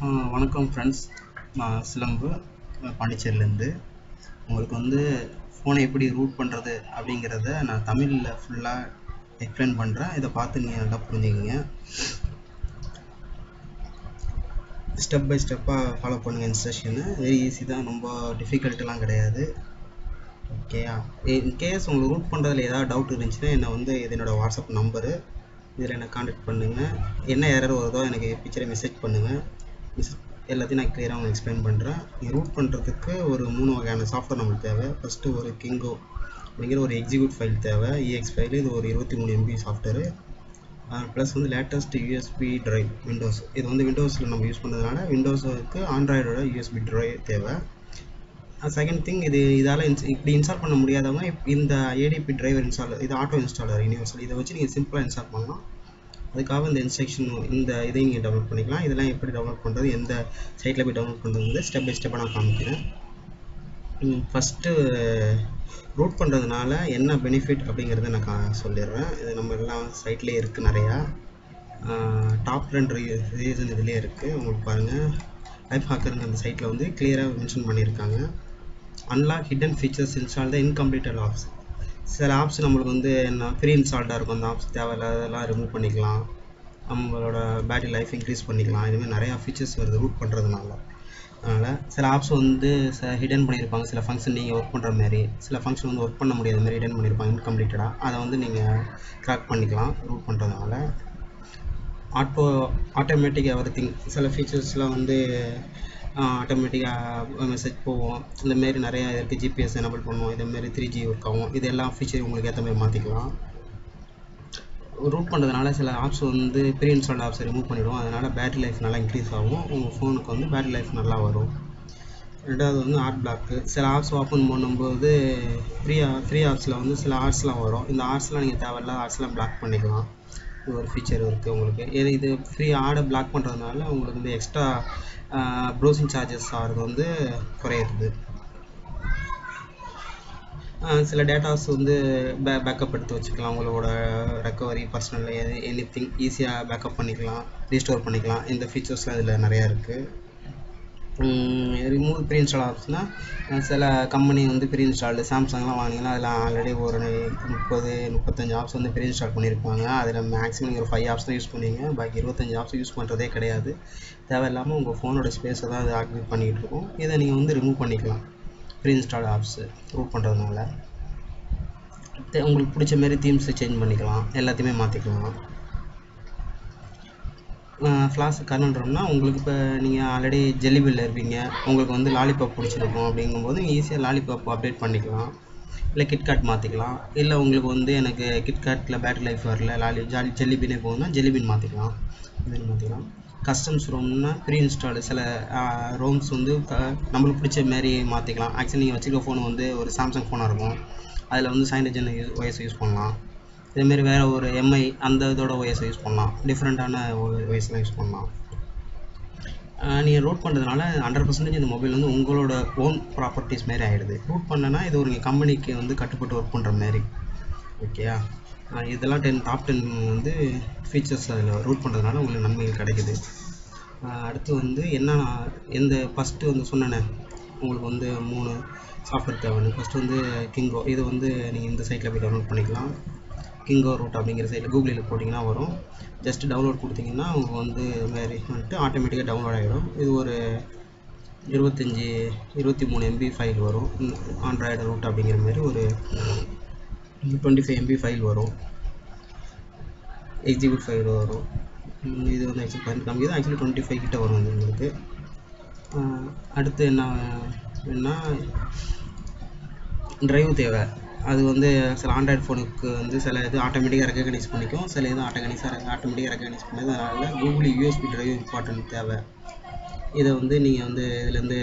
வணக்கம் ஃப்ரெண்ட்ஸ் நான் சிலம்பு பாண்டிச்சேரியிலேருந்து. உங்களுக்கு வந்து ஃபோனை எப்படி ரூட் பண்ணுறது அப்படிங்கிறத நான் தமிழில் ஃபுல்லாக எக்ஸ்பிளைன் பண்ணுறேன் இதை பார்த்து நீங்கள் நல்லா புரிஞ்சுக்கிங்க. ஸ்டெப் பை ஸ்டெப்பாக ஃபாலோ பண்ணுங்கள் இன்ஸ்ட்ரக்ஷனு வெரி ஈஸி தான் ரொம்ப டிஃபிகல்ட்டெலாம் கிடையாது. ஓகேயா இன்கேஸ் உங்களுக்கு ரூட் பண்ணுறதுல ஏதாவது டவுட் இருந்துச்சுன்னா என்னை வந்து இது என்னோடய வாட்ஸ்அப் நம்பரு இதில் என்னை காண்டாக்ட் பண்ணுங்கள் என்ன எரர் வருதோ எனக்கு பிக்சரை மெசேஜ் பண்ணுங்கள் எல்லாத்தையும் நான் கிளியராக உங்களுக்கு எக்ஸ்பிளைன் பண்ணுறேன் ரூட் பண்ணுறதுக்கு ஒரு மூணு வகையான சாஃப்ட்வேர் நம்மளுக்கு தேவை. ஃபஸ்ட்டு ஒரு கிங்கோ அப்படிங்கிற ஒரு எக்ஸிக்யூட் ஃபைல் தேவை. இஎக்ஸ் ஃபைல் இது ஒரு இருபத்தி மூணு எம்பி சாஃப்ட்வேரு ப்ளஸ் வந்து லேட்டஸ்ட் யூஎஸ்பி ட்ரைவ் விண்டோஸ் இது வந்து விண்டோஸில் நம்ம யூஸ் பண்ணுறதுனால விண்டோஸுக்கு ஆண்ட்ராய்டோட யூஎஸ்பி ட்ரைவ் தேவை. செகண்ட் திங் இது இதால் இன்ஸ் இப்படி இன்ஸ்டால் பண்ண முடியாதவங்க இந்த ஏடிபி டிரைவர் இன்ஸ்டால் இது ஆட்டோ இன்ஸ்டாலர் யூனிவர்சல் இதை வச்சு நீங்கள் சிம்பிளாக இன்ஸ்டால் பண்ணலாம். அதுக்காக இந்த இன்ஸ்ட்ரக்ஷன் இந்த இதையும் நீங்கள் டவுன்லோட் பண்ணிக்கலாம். இதெல்லாம் எப்படி டவுன்லோட் பண்ணுறது எந்த சைட்டில் போய் டவுன்லோட் பண்ணுறது ஸ்டெப் பை ஸ்டெப்பாக நான் காமிக்கிறேன். ஃபஸ்ட்டு ரூட் பண்ணுறதுனால என்ன பெனிஃபிட் அப்படிங்கிறத நான் கா சொல்லிடுறேன். இது நம்ம எல்லாம் சைட்லேயே இருக்குது நிறையா. டாப் ரெண்டு ரீசன் இதுலேயே இருக்குது உங்களுக்கு பாருங்கள் லைஃப் ஹாக்கருங்க அந்த சைட்டில் வந்து கிளியராக மென்ஷன் பண்ணியிருக்காங்க. Unlock hidden features install the incompleted apps சில ஆப்ஸ் நம்மளுக்கு வந்து என்ன ஃப்ரீ இன்ஸ்டால்டாக இருக்கும். அந்த ஆப்ஸ் தேவையில்லாததெல்லாம் ரிமூவ் பண்ணிக்கலாம். நம்மளோட பேட்டரி லைஃப் இன்க்ரீஸ் பண்ணிக்கலாம். இதுமாதிரி நிறையா ஃபீச்சர்ஸ் வருது ரூட் பண்ணுறதுனால அதனால் சில ஆப்ஸ் வந்து சில ஹிடன் பண்ணியிருப்பாங்க. சில ஃபங்க்ஷன் நீங்கள் ஒர்க் பண்ணுற மாதிரி. சில ஃபங்க்ஷன் வந்து ஒர்க் பண்ண முடியாத மாதிரி ஹிடன் பண்ணியிருப்பாங்க இன்கம்ப்ளீட்டடாக அதை வந்து நீங்கள் க்ராக் பண்ணிக்கலாம் ரூட் பண்ணுறதுனால ஆட்டோ ஆட்டோமேட்டிக் எவ்ரி திங் சில ஃபீச்சர்ஸ்லாம் வந்து ஆட்டோமேட்டிக்காக மெசேஜ் போவோம். இந்தமாரி நிறையா இருக்குது ஜிபிஎஸ் எனபிள் பண்ணுவோம். இதேமாரி த்ரீ ஜி ஒர்க் ஆகும். இது எல்லா ஃபீச்சரையும் உங்களுக்கு ஏற்ற மாதிரி மாற்றிக்கலாம் ரூட் பண்ணுறதுனால சில ஆப்ஸ் வந்து ப்ரீ இன்ஸ்டால்ட் ஆப்ஸை ரிமூவ் பண்ணிவிடும் அதனால் பேட்டரி லைஃப் நல்லா இன்க்ரீஸ் ஆகும். உங்கள் ஃபோனுக்கு வந்து பேட்டரி லைஃப் நல்லா வரும். ரெண்டாவது வந்து ஆர்ட் பிளாக்கு சில ஆப்ஸ் ஓப்பன் பண்ணும்போது ஃப்ரீ ஃப்ரீ ஆப்ஸில் வந்து சில ஆர்ட்ஸ்லாம் வரும். இந்த ஆர்ட்ஸ்லாம் நீங்கள் தேவையில்லாத ஆர்ட்ஸ்லாம் பிளாக் பண்ணிக்கலாம். ஒரு ஃபீச்சர் இருக்குது உங்களுக்கு. இது இது ஃப்ரீ ஆடை பிளாக் பண்ணுறதுனால உங்களுக்கு வந்து எக்ஸ்ட்ரா ப்ரௌசிங் சார்ஜஸ் ஆகிறது வந்து குறையிறது சில டேட்டாஸ் வந்து பே பேக்கப் எடுத்து வச்சுக்கலாம். உங்களோட ரெக்கவரி பர்சனல் எனி திங் ஈஸியாக பேக்கப் பண்ணிக்கலாம் ரீஸ்டோர் பண்ணிக்கலாம். இந்த ஃபீச்சர்ஸ்லாம் இதில் நிறையா இருக்குது ரிமூவ் ப்ரீ இன்ஸ்டால் ஆப்ஸ்னால் சில கம்பெனி வந்து ப்ரீ இன்ஸ்டால்டு சாம்சங்லாம் வாங்கினீங்கன்னா அதில் ஆல்ரெடி ஒரு முப்பது முப்பத்தஞ்சு ஆப்ஸ் வந்து ப்ரீ இன்ஸ்டால் பண்ணியிருப்பாங்க. அதில் மேக்ஸிமம் நீங்கள் ஒரு ஃபைவ் ஆப்ஸ் தான் யூஸ் பண்ணுவீங்க. பாக்கி இருபத்தஞ்சு ஆப்ஸ் யூஸ் பண்ணுறதே கிடையாது. தேவையில்லாமல் உங்கள் ஃபோனோட ஸ்பேஸை தான் அது ஆக்டிவேட் பண்ணிகிட்டு இருக்கும். இதை நீங்கள் வந்து ரிமூவ் பண்ணிக்கலாம். ப்ரீ இன்ஸ்டால் ஆப்ஸு ரூட் பண்ணுறதுனால உங்களுக்கு பிடிச்ச மாரி தீம்ஸை சேஞ்ச் பண்ணிக்கலாம். எல்லாத்தையுமே மாற்றிக்கலாம் ஃப்ளாஸ் கருன்றோம்னா உங்களுக்கு இப்போ நீங்கள் ஆல்ரெடி ஜெல்லிபில்ல இருப்பீங்க. உங்களுக்கு வந்து லாலிபாப் பிடிச்சிருக்கும் அப்படிங்கும்போது ஈஸியாக லாலிபாப் அப்டேட் பண்ணிக்கலாம். இல்லை கிட்காட் மாற்றிக்கலாம் இல்லை உங்களுக்கு வந்து எனக்கு கிட்காட்டில் பேட்டரி லைஃப் வரல லாலி ஜாலி ஜெல்லிபினே போகுதுன்னா ஜெல்லிபின் மாற்றிக்கலாம் இதுன்னு மாற்றிக்கலாம் கஸ்டம்ஸ் ரோம்னா ப்ரீ இன்ஸ்டால்டு சில ரோம்ஸ் வந்து க நம்மளுக்கு பிடிச்ச மாரி மாற்றிக்கலாம் ஆக்சுவலி நீங்கள் வச்சுருக்க ஃபோன் வந்து ஒரு சாம்சங் ஃபோனாக இருக்கும். அதில் வந்து சைனஜன் ஒயஸ் யூஸ் பண்ணலாம். இதேமாரி வேறு ஒரு எம்ஐ அந்த இதோட ஒயஸை யூஸ் பண்ணலாம். டிஃப்ரெண்ட்டான ஒயஸ்லாம் யூஸ் பண்ணலாம். நீங்கள் ரூட் பண்ணுறதுனால ஹண்ட்ரட் பர்சன்டேஜ் இந்த மொபைல் வந்து உங்களோட ஓன் ப்ராப்பர்ட்டிஸ் மாரி ஆகிடுது ரூட் பண்ணனா இது ஒரு கம்பெனிக்கு வந்து கட்டுப்பட்டு ஒர்க் பண்ணுற மாதிரி. ஓகேயா இதெல்லாம் டென் டாப் டென் வந்து ஃபீச்சர்ஸ் அதில் ரூட் பண்ணுறதுனால உங்களுக்கு நன்மைகள் கிடைக்குது. அடுத்து வந்து என்ன எந்த ஃபஸ்ட்டு வந்து சொன்னேனே உங்களுக்கு வந்து மூணு சாஃப்ட்வேர் தேவைன்னு. ஃபஸ்ட்டு வந்து கிங்கோ இது வந்து நீங்கள் இந்த சைட்டில் போய் டவுன்லோட் பண்ணிக்கலாம். கிங்கோ ரூட் அப்படிங்கிற சைடில் கூகுளில் போட்டிங்கன்னா வரும். ஜஸ்ட் டவுன்லோட் கொடுத்தீங்கன்னா உங்களுக்கு வந்து மாரி மாதிரி வந்துட்டு ஆட்டோமேட்டிக்காக டவுன்லோட் ஆகிடும் இது ஒரு இருபத்தஞ்சி இருபத்தி மூணு எம்பி ஃபைல் வரும். ஆண்ட்ராய்டு ரூட் அப்படிங்கிற மாதிரி ஒரு டுவெண்ட்டி ஃபைவ் எம்பி ஃபைல் வரும். எக்ஸிபிட் ஃபைல் வரும். இது வந்து ஆக்சுவலி பதினெட்டு கம்மி தான். ஆக்சுவலி டுவெண்ட்டி ஃபைவ் கிட்ட வரும் இது உங்களுக்கு. அடுத்து என்ன என்ன ட்ரைவ் தேவை. அது வந்து சில ஆண்ட்ராய்டு ஃபோனுக்கு வந்து சில இது ஆட்டோமேட்டிக்காக ரெக்கக்னைஸ் பண்ணிக்கும். சில இது ஆட்டோகனைஸாக ஆட்டோமேட்டிக்காக ரெக்கக்னைஸ் பண்ணது. அதனால் கூகுள் யூஎஸ்பி டிரைவ் இம்பார்ட்டன்ட் தேவை. இதை வந்து நீங்கள் வந்து இதுலேருந்து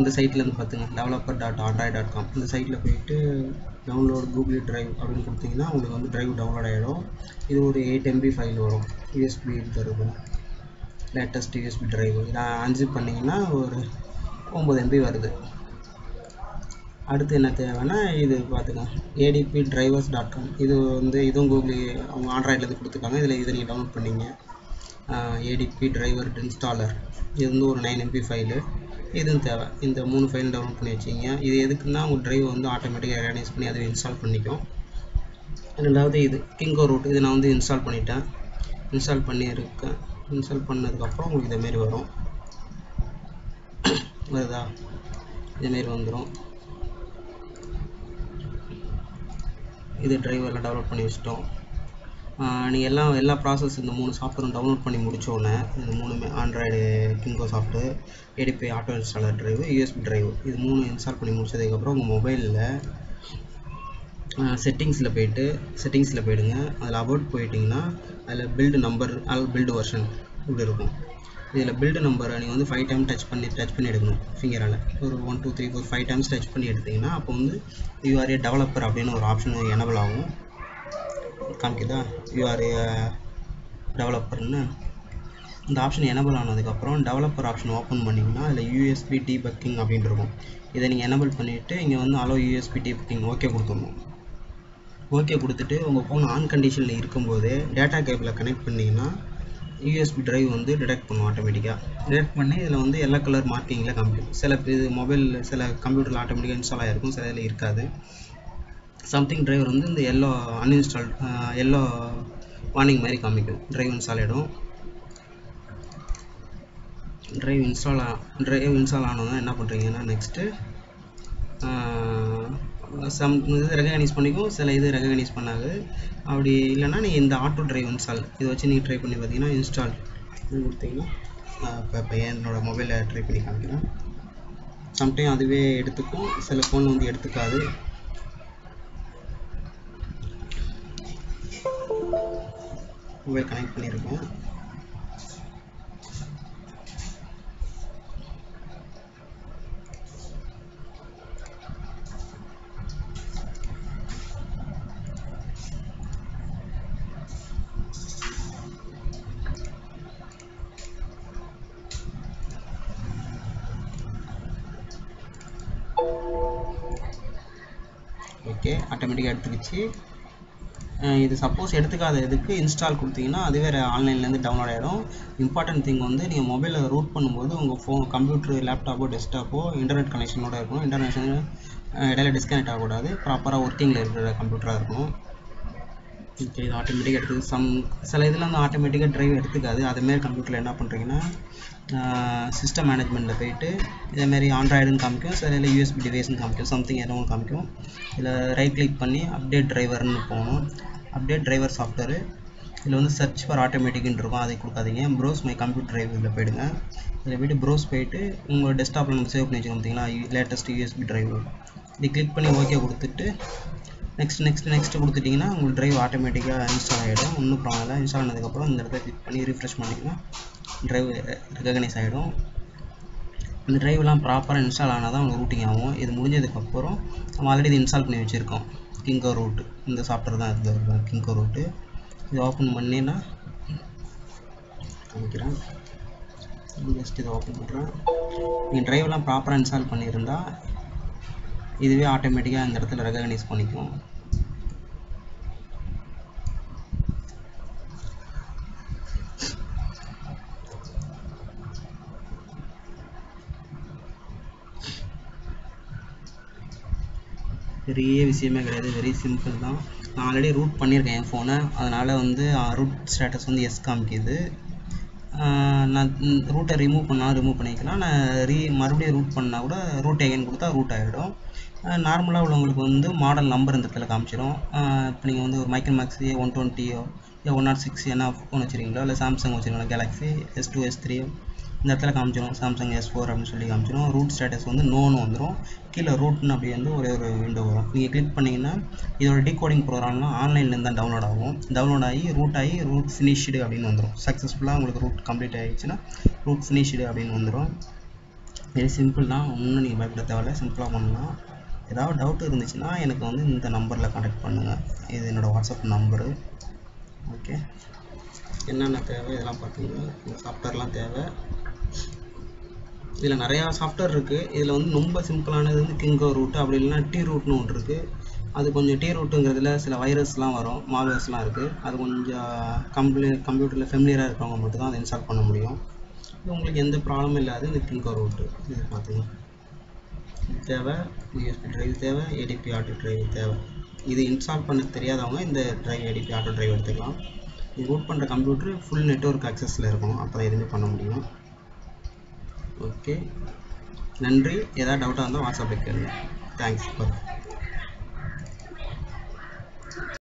இந்த சைட்லேருந்து பார்த்துங்க developer dot Android dot com இந்த சைட்டில் போயிட்டு டவுன்லோட் கூகுள் ட்ரைவ் அப்படின்னு கொடுத்தீங்கன்னா உங்களுக்கு வந்து ட்ரைவ் டவுன்லோட் ஆகிடும் இது ஒரு எயிட் எம்பி ஃபைல் வரும். யூஎஸ்பி தருவோம் லேட்டஸ்ட் யூஎஸ்பி ட்ரைவ் இதை அஞ்சு பண்ணிங்கன்னா ஒரு ஒம்பது எம்பி வருது. அடுத்து என்ன தேவைன்னா இது பார்த்துங்க ஏடிபி டிரைவர்ஸ் டாட் காம் இது வந்து இதுவும் கூகுள் அவங்க ஆண்ட்ராய்ட்லேருந்து கொடுத்துருக்காங்க. இதில் இதை நீங்கள் டவுன்லோட் பண்ணிங்க. ஏடிபி டிரைவர் இன்ஸ்டாலர் இது வந்து ஒரு நைன் எம்பி ஃபைலு இதுவும் தேவை. இந்த மூணு ஃபைல் டவுன்லோட் பண்ணி வச்சிங்க. இது எதுக்குன்னா உங்கள் டிரைவ் வந்து ஆட்டோமேட்டிக்காக ரெகனைஸ் பண்ணி அதை இன்ஸ்டால் பண்ணிக்கும். ரெண்டாவது இது கிங்கோ ரூட் இது நான் வந்து இன்ஸ்டால் பண்ணிட்டேன். இன்ஸ்டால் பண்ணியிருக்கேன் இன்ஸ்டால் பண்ணதுக்கப்புறம் உங்களுக்கு இதேமாரி வரும். வருதா? இதேமாரி வந்துடும் இது டிரைவ் எல்லாம் டெவலப் பண்ணி வச்சிட்டோம். நீங்கள் எல்லாம் எல்லா ப்ராசஸ் இந்த மூணு சாஃப்ட்வேரும் டவுன்லோட் பண்ணி முடித்தோடனே இந்த மூணுமே Android Kingo soft ADB auto installer drive USB drive இது மூணு இன்ஸ்டால் பண்ணி முடிச்சதுக்கப்புறம் உங்கள் மொபைலில் செட்டிங்ஸில் போயிட்டு செட்டிங்ஸில் போயிடுங்க. அதில் அபவுட் போயிட்டிங்கன்னா அதில் பில்டு நம்பர் அல் பில்டு வெர்ஷன் இப்படி இருக்கும். இதில் பில்டு நம்பரை நீங்கள் வந்து ஃபைவ் டைம் டச் பண்ணி டச் பண்ணி எடுக்கணும் ஃபிங்கரால் ஒரு one two three four five times touch பண்ணி எடுத்திங்கன்னா அப்போ வந்து யூஆர் ஏ டெவலப்பர் அப்படின்னு ஒரு ஆப்ஷன் எனபிள் ஆகும். காமிக்குதா? யூஆர் ஏ டெவலப்பர்னு இந்த ஆப்ஷன் எனபிள் ஆனதுக்கப்புறம் டெவலப்பர் ஆப்ஷன் ஓப்பன் பண்ணிங்கன்னா அதில் யூஎஸ்பி டீபக்கிங் அப்படின்னு இருக்கும். இதை நீங்கள் எனபிள் பண்ணிவிட்டு இங்கே வந்து அலோ யூஎஸ்பி டீபக்கிங் ஓகே கொடுத்துடணும். ஓகே கொடுத்துட்டு உங்கள் ஃபோன் ஆன் கண்டிஷனில் இருக்கும்போது டேட்டா கேபிளை கனெக்ட் பண்ணிங்கன்னா யூஎஸ்பி டிரைவ் வந்து டிடெக்ட் பண்ணும் ஆட்டோமேட்டிக்காக டிடெக்ட் பண்ணி இதில் வந்து எல்லா கலர் மார்க்கிங்கில் காமிக்கும் சில இது மொபைலில் சில கம்ப்யூட்டரில் ஆட்டோமேட்டிக்காக இன்ஸ்டால் ஆகிருக்கும் சில இதில் இருக்காது. சம்திங் டிரைவர் வந்து இந்த எல்லோ அன்இன்ஸ்டால் எல்லோ வார்னிங் மாதிரி காமிக்கும். டிரைவ் இன்ஸ்டால் ஆகிடும் டிரைவ் இன்ஸ்டால் டிரைவ் இன்ஸ்டால் ஆனதும் என்ன பண்ணுறீங்கன்னா நெக்ஸ்ட்டு சம் இது ரெகனைஸ் பண்ணிக்கும் சில இது ரெகனைஸ் பண்ணாது. அப்படி இல்லைன்னா நீங்கள் இந்த ஆட்டோ டிரைவ் இன்ஸ்டால் இதை வச்சு நீங்கள் ட்ரை பண்ணி பார்த்தீங்கன்னா இன்ஸ்டால் கொடுத்தீங்கன்னா இப்போ இப்போ என்னோடய மொபைலில் ட்ரை பண்ணி காமிக்கிறேன். சம்டைம் அதுவே எடுத்துக்கும் சில ஃபோன் வந்து எடுத்துக்காது. மொபைல் கனெக்ட் பண்ணியிருக்கேன் ஓகே ஆட்டோமேட்டிக்காக எடுத்துக்கிச்சு. இது சப்போஸ் எடுத்துக்காத இதுக்கு இன்ஸ்டால் கொடுத்தீங்கன்னா வேறு ஆன்லைன்லேருந்து டவுன்லோட் ஆகிடும் இம்பார்ட்டன்ட் திங் வந்து நீங்கள் மொபைலில் ரூட் பண்ணும்போது உங்கள் ஃபோன் கம்ப்யூட்டர் லேப்டாப்போ டெஸ்க்டாப்போ இன்டர்நெட் கனெக்ஷனோட இருக்கணும். இன்டர்நெட் இடையில டிஸ்கனெக்ட் ஆகக்கூடாது. ப்ராப்பராக ஒர்க்கிங்கில் இருக்கிற கம்ப்யூட்டராக இருக்கணும். ஓகே இது ஆட்டோமேட்டிக்காக எடுத்து சம் சில இதில் வந்து ஆட்டோமேட்டிக்காக ட்ரைவ் எடுத்துக்காது. அதேமாரி கம்ப்யூட்டரில் என்ன பண்ணுறீங்கன்னா சிஸ்டம் மேனேஜ்மெண்ட்டில் போயிட்டு இதேமாரி ஆண்ட்ராய்டுன்னு காமிக்கும். சில இதில் யூஎஸ்பி டிவைஸ்னு காமிக்கும். சம்திங் எதுவும் காமிக்கும். இதில் ரைட் கிளிக் பண்ணி அப்டேட் டிரைவர்னு போகணும். அப்டேட் டிரைவர் சாஃப்ட்வேரு இதில் வந்து சர்ச் ஃபார் ஆட்டோமேட்டிக்னு இருக்கும். அதை கொடுக்காதீங்க. ப்ரோஸ் மை கம்ப்யூட்டர் டிரைவ் இதில் போயிடுங்க. இதில் போய்ட்டு ப்ரோஸ் போயிட்டு உங்கள் டெஸ்க்டாப்பில் நம்ம சேவ் பண்ணி வச்சுக்கோம் பார்த்தீங்களா? லேட்டஸ்ட் யூஎஸ்பி டிரைவ் இது கிளிக் பண்ணி ஓகே கொடுத்துட்டு நெக்ஸ்ட் நெக்ஸ்ட் நெக்ஸ்ட் கொடுத்துட்டிங்கன்னா உங்களுக்கு ட்ரைவ் ஆட்டோமேட்டிக்காக இன்ஸ்டால் ஆகிடும் ஒன்றும் ப்ராப்ளம் இல்லை. இன்ஸ்டால் ஆனதுக்கப்புறம் இந்த இடத்த கிளிக் பண்ணி ரிஃப்ரெஷ் பண்ணிங்கன்னா ட்ரைவ் ரெகனைஸ் ஆகிடும் இந்த ட்ரைவ்லாம் ப்ராப்பராக இன்ஸ்டால் ஆனால் தான் உங்களுக்கு ரூட்டிங் ஆகும். இது முடிஞ்சதுக்கப்புறம் நம்ம ஆல்ரெடி இது இன்ஸ்டால் பண்ணி வச்சுருக்கோம். கிங்கோ ரூட்டு இந்த சாஃப்ட்வேர் தான் இது கிங்கோ ரூட்டு இது ஓப்பன் பண்ணினா காமிக்கிறேன். ஜஸ்ட் இதை ஓப்பன் பண்ணுறேன் நீங்கள் ட்ரைவ்லாம் ப்ராப்பராக இன்ஸ்டால் பண்ணியிருந்தால் இதுவே ஆட்டோமேட்டிக்காக இந்த இடத்துல ரெகனைஸ் பண்ணிக்கும். பெரிய விஷயமே கிடையாது. வெரி சிம்பிள் தான். நான் ஆல்ரெடி ரூட் பண்ணியிருக்கேன் என் ஃபோனை அதனால் வந்து ரூட் ஸ்டேட்டஸ் வந்து எஸ் காமிக்கிது. நான் ரூட்டை ரிமூவ் பண்ணாலும் ரிமூவ் பண்ணிக்கலாம். நான் ரீ மறுபடியும் ரூட் பண்ணால் கூட ரூட் எகைன் கொடுத்தா ரூட் ஆகிடும் நார்மலாக உள்ளவங்களுக்கு வந்து மாடல் நம்பர் இந்த இடத்துல காமிச்சிடும் இப்போ நீங்கள் வந்து ஒரு மைக்கல் மேக்ஸ் ஏ ஒன் டுவெண்ட்டியோ ஏ ஒன் நாட் சிக்ஸ் என்ன ஃபோன் வச்சுருக்கீங்களோ இல்லை சாம்சங் வச்சுருக்கீங்களா Galaxy S two S three இந்த இடத்துல காமிச்சிடும் சாம்சங் எஸ் ஃபோர் அப்படின்னு சொல்லி காமிச்சிடும் ரூட் ஸ்டேட்டஸ் வந்து நோன்னு வந்துடும் கீழே ரூட்னு அப்படி வந்து ஒரே ஒரு விண்டோ வரும். நீங்கள் கிளிக் பண்ணிங்கன்னா இதோட டிகோடிங் ப்ரோக்ராம்லாம் ஆன்லைன்லேருந்து தான் டவுன்லோட் ஆகும். டவுன்லோட் ஆகி ரூட் ஆகி ரூட் ஃபினிஷ்டு அப்படின்னு வந்துடும் சக்ஸஸ்ஃபுல்லாக உங்களுக்கு ரூட் கம்ப்ளீட் ஆகிடுச்சுன்னா ரூட் ஃபினிஷ்டு அப்படின்னு வந்துடும் வெரி சிம்பிள் தான். ஒன்றும் நீங்கள் பயப்பட தேவையில்ல. சிம்பிளாக பண்ணலாம். ஏதாவது டவுட் இருந்துச்சுன்னா எனக்கு வந்து இந்த நம்பரில் கான்டாக்ட் பண்ணுங்கள் இது என்னோடய வாட்ஸ்அப் நம்பரு ஓகே என்னென்ன தேவை? இதெல்லாம் பார்த்தீங்கன்னா இந்த சாஃப்ட்வேர்லாம் தேவை. இதில் நிறையா சாஃப்ட்வேர் இருக்குது இதில் வந்து ரொம்ப சிம்பிளானது வந்து கிங்கோ ரூட் அப்படி இல்லைன்னா டி ரூட்னு ஒன்று இருக்குது அது கொஞ்சம் டி ரூட்டுங்கிறதுல சில வைரஸ்லாம் வரும் மால்வேர்ஸ்லாம் இருக்குது அது கொஞ்சம் கம்ப்ளி கம்ப்யூட்டரில் ஃபெமிலியராக இருக்கிறவங்க மட்டும் தான் அதை இன்ஸ்டால் பண்ண முடியும். இது உங்களுக்கு எந்த ப்ராப்ளமும் இல்லாது இந்த கிங்கோ ரூட்டு இது பார்த்துங்க இது தேவை யூஎஸ்பி ட்ரைவ் தேவை ஏடிபி ஆட்டோ ட்ரைவ் தேவை. இது இன்ஸ்டால் பண்ண தெரியாதவங்க இந்த ட்ரைவ் ஏடிபி ஆட்டோ ட்ரைவ் எடுத்துக்கலாம். இது ரூட் பண்ணுற கம்ப்யூட்டர் ஃபுல் நெட்ஒர்க் அக்சஸில் இருக்கணும் அப்போ தான் எதுவுமே பண்ண முடியும். ஓகே நன்றி. ஏதாவது டவுட்டாக இருந்தால் வாட்ஸ்அப்பில் கேளுங்க. தேங்க்ஸ்